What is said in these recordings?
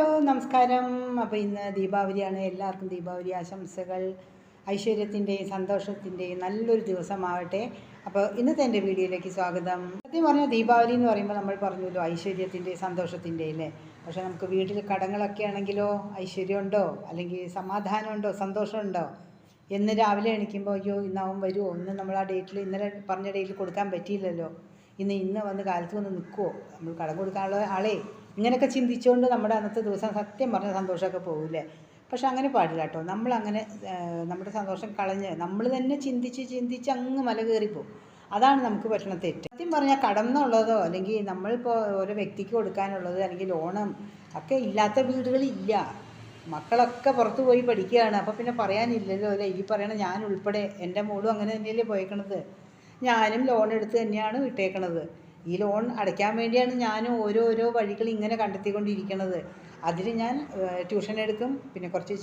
Hello നമസ്കാരം. അപ്പോൾ ഇന്ന് ദീപാവലിയാണ്. എല്ലാവർക്കും ദീപാവലി ആശംസകൾ. ഐശ്വര്യത്തിന്റെയും സന്തോഷത്തിന്റെയും നല്ലൊരു ദിവസമാവട്ടെ. അപ്പോൾ ഇന്നത്തെ എന്റെ വീഡിയോയിലേക്ക് സ്വാഗതം. സത്യം പറഞ്ഞാൽ ദീപാവലി എന്ന് പറയുമ്പോൾ നമ്മൾ പറഞ്ഞല്ലോ ഐശ്വര്യത്തിന്റെയും സന്തോഷത്തിന്റെയും അല്ലേ? പക്ഷേ നമുക്ക് വീട്ടിൽ കടങ്ങളൊക്കെ ആണെങ്കിലോ ഐശ്വര്യമുണ്ടോ? അല്ലെങ്കിൽ സമാധാനമുണ്ടോ? സന്തോഷമുണ്ടോ? എന്ന് രാവിലെ എണീക്കുമ്പോൾ അയ്യോ ഇന്നാവും വരുമോ ഇന്ന് നമ്മൾ ആ ഡേറ്റിൽ ഇന്നലെ പറഞ്ഞ ഡേറ്റിൽ കൊടുക്കാൻ പറ്റിയില്ലല്ലോ. ഇന്ന് ഇന്ന് വന്ന് കാലത്ത് വന്ന് നിൽക്കുമോ നമ്മൾ കടം കൊടുക്കാനുള്ള ആളെ ഇങ്ങനെയൊക്കെ ചിന്തിച്ചുകൊണ്ട് നമ്മുടെ അന്നത്തെ ദിവസം സത്യം പറഞ്ഞ സന്തോഷമൊക്കെ പോകില്ലേ പക്ഷെ അങ്ങനെ പാടില്ല കേട്ടോ. നമ്മളങ്ങനെ നമ്മുടെ സന്തോഷം കളഞ്ഞ് നമ്മൾ തന്നെ ചിന്തിച്ച് ചിന്തിച്ച് അങ്ങ് മല കയറിപ്പോവും അതാണ് നമുക്ക് പറ്റണ തെറ്റ്. സത്യം പറഞ്ഞാൽ കടന്നുള്ളതോ അല്ലെങ്കിൽ നമ്മളിപ്പോൾ ഓരോ വ്യക്തിക്ക് കൊടുക്കാനുള്ളത് അല്ലെങ്കിൽ ലോണും ഒക്കെ ഇല്ലാത്ത വീടുകളില്ല. മക്കളൊക്കെ പുറത്ത് പോയി പഠിക്കുകയാണ്. അപ്പോൾ പിന്നെ പറയാനില്ലല്ലോ അല്ലേ? ഈ പറയണ ഞാൻ ഉൾപ്പെടെ എന്റെ മോളും അങ്ങനെ തന്നെയല്ലേ പോയേക്കണത്. ഞാനും ലോൺ എടുത്ത് തന്നെയാണ് വിട്ടേക്കണത്. ഈ ലോൺ അടയ്ക്കാൻ വേണ്ടിയാണ് ഞാൻ ഓരോരോ വഴികൾ ഇങ്ങനെ കണ്ടെത്തിക്കൊണ്ടിരിക്കുന്നത് അതിൽ ഞാൻ ട്യൂഷൻ എടുക്കും പിന്നെ കുറച്ച്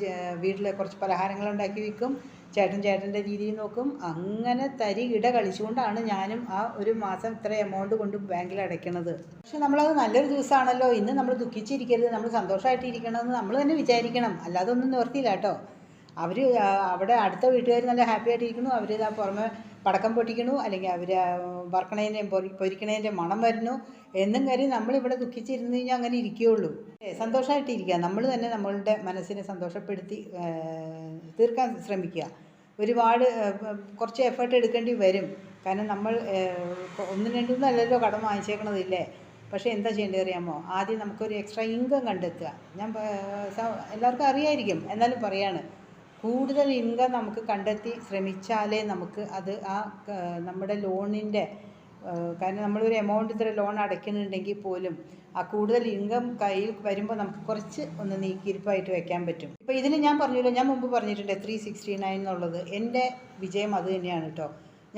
വീട്ടിൽ കുറച്ച് പലഹാരങ്ങൾ ഉണ്ടാക്കി വിൽക്കും ചേട്ടൻ ചേട്ടന്റെ രീതിയിൽ നോക്കും. അങ്ങനെ തരി ഇട കളിച്ചുകൊണ്ടാണ് ഞാനും ആ ഒരു മാസം ഇത്ര എമൗണ്ട് കൊണ്ട് ബാങ്കിൽ അടയ്ക്കുന്നത് പക്ഷെ നമ്മളത് നല്ലൊരു ദിവസമാണല്ലോ. ഇന്ന് നമ്മൾ ദുഃഖിച്ചിരിക്കരുത് നമ്മൾ സന്തോഷമായിട്ടിരിക്കണമെന്ന് നമ്മൾ തന്നെ വിചാരിക്കണം. അല്ലാതെ ഒന്നും നിവർത്തിയില്ല കേട്ടോ. അവർ അവിടെ അടുത്ത വീട്ടുകാർ നല്ല ഹാപ്പി ആയിട്ടിരിക്കുന്നു. അവർ ഇതാ പുറമെ പടക്കം പൊട്ടിക്കണു അല്ലെങ്കിൽ അവർ വറക്കണേന്റെയും പൊരി മണം വരുന്നു എന്നും കാര്യം നമ്മളിവിടെ ദുഃഖിച്ചിരുന്ന് കഴിഞ്ഞാൽ അങ്ങനെ ഇരിക്കുകയുള്ളൂ. സന്തോഷമായിട്ട് സന്തോഷമായിട്ടിരിക്കുക നമ്മൾ തന്നെ നമ്മളുടെ മനസ്സിനെ സന്തോഷപ്പെടുത്തി തീർക്കാൻ ശ്രമിക്കുക. ഒരുപാട് കുറച്ച് എഫേർട്ട് എടുക്കേണ്ടി വരും. കാരണം നമ്മൾ ഒന്നും രണ്ടും അല്ലല്ലോ കടം വാങ്ങിച്ചേക്കണതില്ലേ പക്ഷേ എന്താ ചെയ്യേണ്ടത് അറിയാമോ? ആദ്യം നമുക്കൊരു എക്സ്ട്രാ ഇൻകം കണ്ടെത്തുക. ഞാൻ എല്ലാവർക്കും അറിയായിരിക്കും. എന്നാലും പറയാണ് കൂടുതൽ ഇൻകം നമുക്ക് കണ്ടെത്തി ശ്രമിച്ചാലേ നമുക്ക് അത് ആ നമ്മുടെ ലോണിന്റെ കാരണം നമ്മളൊരു എമൗണ്ട് ഇത്ര ലോൺ അടയ്ക്കുന്നുണ്ടെങ്കിൽ പോലും ആ കൂടുതൽ ഇൻകം കയ്യിൽ വരുമ്പോൾ നമുക്ക് കുറച്ച് ഒന്ന് നീക്കിയിരിപ്പായിട്ട് വെക്കാൻ പറ്റും. ഇപ്പോൾ ഇതിൽ ഞാൻ പറഞ്ഞല്ലോ ഞാൻ മുമ്പ് പറഞ്ഞിട്ടുണ്ട് ത്രീ സിക്സ്റ്റി നയൻ എന്നുള്ളത്. എന്റെ വിജയം അത് തന്നെയാണ് കേട്ടോ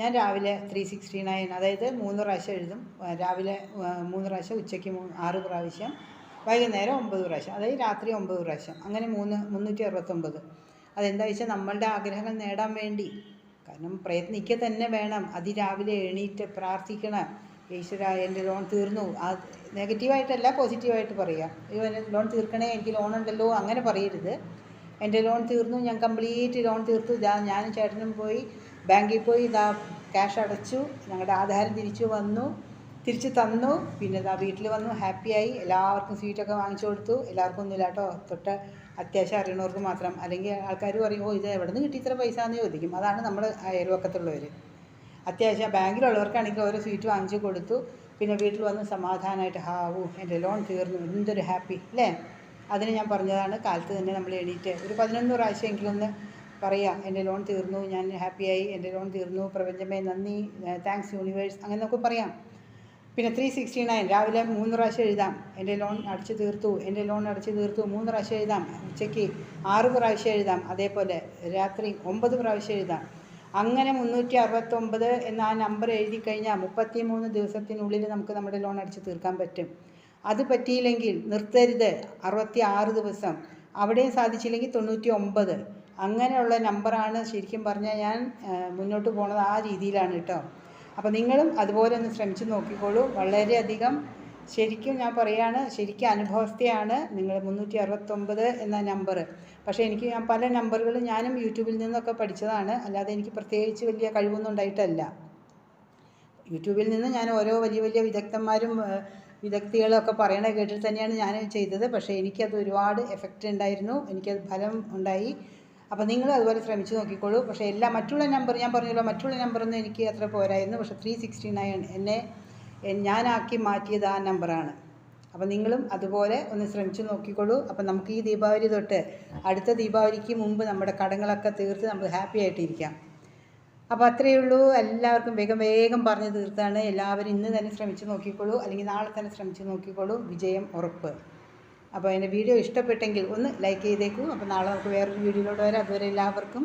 ഞാൻ രാവിലെ ത്രീ സിക്സ്റ്റി നയൻ അതായത് മൂന്ന് പ്രാവശ്യം എഴുതും. രാവിലെ മൂന്ന് പ്രാവശ്യം ഉച്ചയ്ക്ക് ആറ് പ്രാവശ്യം വൈകുന്നേരം ഒമ്പത് പ്രാവശ്യം അതായത് രാത്രി ഒമ്പത് പ്രാവശ്യം അങ്ങനെ മൂന്ന് മുന്നൂറ്റി അറുപത്തൊമ്പത്. അതെന്താ വെച്ചാൽ നമ്മളുടെ ആഗ്രഹങ്ങൾ നേടാൻ വേണ്ടി. കാരണം പ്രയത്നിക്കുക തന്നെ വേണം. അതിരാവിലെ എണീറ്റ് പ്രാർത്ഥിക്കണം ഈശ്വര എന്റെ ലോൺ തീർന്നു. ആ നെഗറ്റീവായിട്ടല്ല പോസിറ്റീവായിട്ട് പറയുക അയ്യോ എന്റെ ലോൺ തീർക്കണേ എനിക്ക് ലോൺ ഉണ്ടല്ലോ അങ്ങനെ പറയരുത്. എന്റെ ലോൺ തീർന്നു ഞാൻ കംപ്ലീറ്റ് ലോൺ തീർത്തു. ഇതാ ഞാനും ചേട്ടനും പോയി ബാങ്കിൽ പോയി ഇതാ ക്യാഷ് അടച്ചു. ഞങ്ങളുടെ ആധാരം തിരിച്ചു വന്നു. തിരിച്ച് തന്നു. പിന്നെ ഇതാ വീട്ടിൽ വന്നു. ഹാപ്പിയായി എല്ലാവർക്കും സ്വീറ്റൊക്കെ വാങ്ങിച്ചു കൊടുത്തു. എല്ലാവർക്കും ഒന്നുമില്ല കേട്ടോ. തൊട്ട് അത്യാവശ്യം അറിയണവർക്ക് മാത്രം. അല്ലെങ്കിൽ ആൾക്കാർ പറയും ഓ ഇത് എവിടെ നിന്ന് കിട്ടി ഇത്ര പൈസ? എന്ന് ചോദിക്കും. അതാണ് നമ്മൾ അയൽവക്കത്തുള്ളവർ അത്യാവശ്യം ബാങ്കിലുള്ളവർക്കാണെങ്കിൽ ഓരോ സ്വീറ്റ് വാങ്ങിച്ചു കൊടുത്തു. പിന്നെ വീട്ടിൽ വന്ന് സമാധാനമായിട്ട് ഹാവൂ എന്റെ ലോൺ തീർന്നു. എന്തൊരു ഹാപ്പി അല്ലേ അതിന് ഞാൻ പറഞ്ഞതാണ് കാലത്ത് തന്നെ നമ്മൾ എണീറ്റ് ഒരു പതിനൊന്ന് പ്രാവശ്യമെങ്കിലും ഒന്ന് പറയാം എന്റെ ലോൺ തീർന്നു. ഞാൻ ഹാപ്പിയായി എന്റെ ലോൺ തീർന്നു. പ്രപഞ്ചമേ നന്ദി. താങ്ക്സ് യൂണിവേഴ്സ് അങ്ങനെ നമുക്ക് പറയാം. പിന്നെ ത്രീ സിക്സ്റ്റി നയൻ രാവിലെ മൂന്ന് പ്രാവശ്യം എഴുതാം. എന്റെ ലോൺ അടച്ചു തീർത്തു. എന്റെ ലോൺ അടച്ചു തീർത്തു. മൂന്ന് പ്രാവശ്യം എഴുതാം. ഉച്ചയ്ക്ക് ആറ് പ്രാവശ്യം എഴുതാം. അതേപോലെ രാത്രി ഒമ്പത് പ്രാവശ്യം എഴുതാം. അങ്ങനെ മുന്നൂറ്റി അറുപത്തൊമ്പത് എന്ന ആ നമ്പർ എഴുതി കഴിഞ്ഞാൽ മുപ്പത്തി മൂന്ന് ദിവസത്തിനുള്ളിൽ നമുക്ക് നമ്മുടെ ലോൺ അടച്ചു തീർക്കാൻ പറ്റും. അത് പറ്റിയില്ലെങ്കിൽ നിർത്തരുത്. അറുപത്തി ആറ് ദിവസം. അവിടെയും സാധിച്ചില്ലെങ്കിൽ തൊണ്ണൂറ്റി ഒമ്പത് അങ്ങനെയുള്ള നമ്പറാണ് ശരിക്കും പറഞ്ഞാൽ ഞാൻ മുന്നോട്ട് പോണത് ആ രീതിയിലാണ് കേട്ടോ. അപ്പോൾ നിങ്ങളും അതുപോലെ ഒന്ന് ശ്രമിച്ചു നോക്കിക്കോളൂ. വളരെയധികം ശരിക്കും ഞാൻ പറയുകയാണ് ശരിക്കും അനുഭവസ്ഥയാണ് നിങ്ങൾ മുന്നൂറ്റി അറുപത്തൊമ്പത് എന്ന നമ്പർ പക്ഷേ എനിക്ക് ഞാൻ പല നമ്പറുകളും ഞാനും യൂട്യൂബിൽ നിന്നൊക്കെ പഠിച്ചതാണ്. അല്ലാതെ എനിക്ക് പ്രത്യേകിച്ച് വലിയ കഴിവൊന്നും ഉണ്ടായിട്ടല്ല. യൂട്യൂബിൽ നിന്ന് ഞാൻ ഓരോ വലിയ വലിയ വിദഗ്ധന്മാരും വിദഗ്ധികളൊക്കെ പറയണ കേട്ടിട്ട് തന്നെയാണ് ഞാൻ ചെയ്തത്. പക്ഷേ എനിക്കത് ഒരുപാട് എഫക്റ്റ് ഉണ്ടായിരുന്നു. എനിക്കത് ഫലം ഉണ്ടായി. അപ്പോൾ നിങ്ങൾ അതുപോലെ ശ്രമിച്ചു നോക്കിക്കോളൂ. പക്ഷേ എല്ലാ മറ്റുള്ള നമ്പർ ഞാൻ പറഞ്ഞല്ലോ മറ്റുള്ള നമ്പറൊന്നും എനിക്ക് അത്ര പോരായിരുന്നു. പക്ഷേ ത്രീ സിക്സ്റ്റി നയൻ എന്നെ ഞാനാക്കി മാറ്റിയത് ആ നമ്പറാണ് അപ്പോൾ നിങ്ങളും അതുപോലെ ഒന്ന് ശ്രമിച്ചു നോക്കിക്കോളൂ. അപ്പോൾ നമുക്ക് ഈ ദീപാവലി തൊട്ട് അടുത്ത ദീപാവലിക്ക് മുമ്പ് നമ്മുടെ കടങ്ങളൊക്കെ തീർത്ത് നമ്മൾ ഹാപ്പി ആയിട്ടിരിക്കാം. അപ്പോൾ അത്രയേ ഉള്ളൂ. എല്ലാവർക്കും വേഗം വേഗം പറഞ്ഞു തീർത്താണ്. എല്ലാവരും ഇന്ന് തന്നെ ശ്രമിച്ചു നോക്കിക്കോളൂ. അല്ലെങ്കിൽ നാളെ തന്നെ ശ്രമിച്ചു നോക്കിക്കോളൂ. വിജയം ഉറപ്പ്. അപ്പോൾ എന്റെ വീഡിയോ ഇഷ്ടപ്പെട്ടെങ്കിൽ ഒന്ന് ലൈക്ക് ചെയ്തേക്കൂ. അപ്പോൾ നാളെ നമുക്ക് വേറൊരു വീഡിയോയിലൂടെ വരാം. അതുവരെ എല്ലാവർക്കും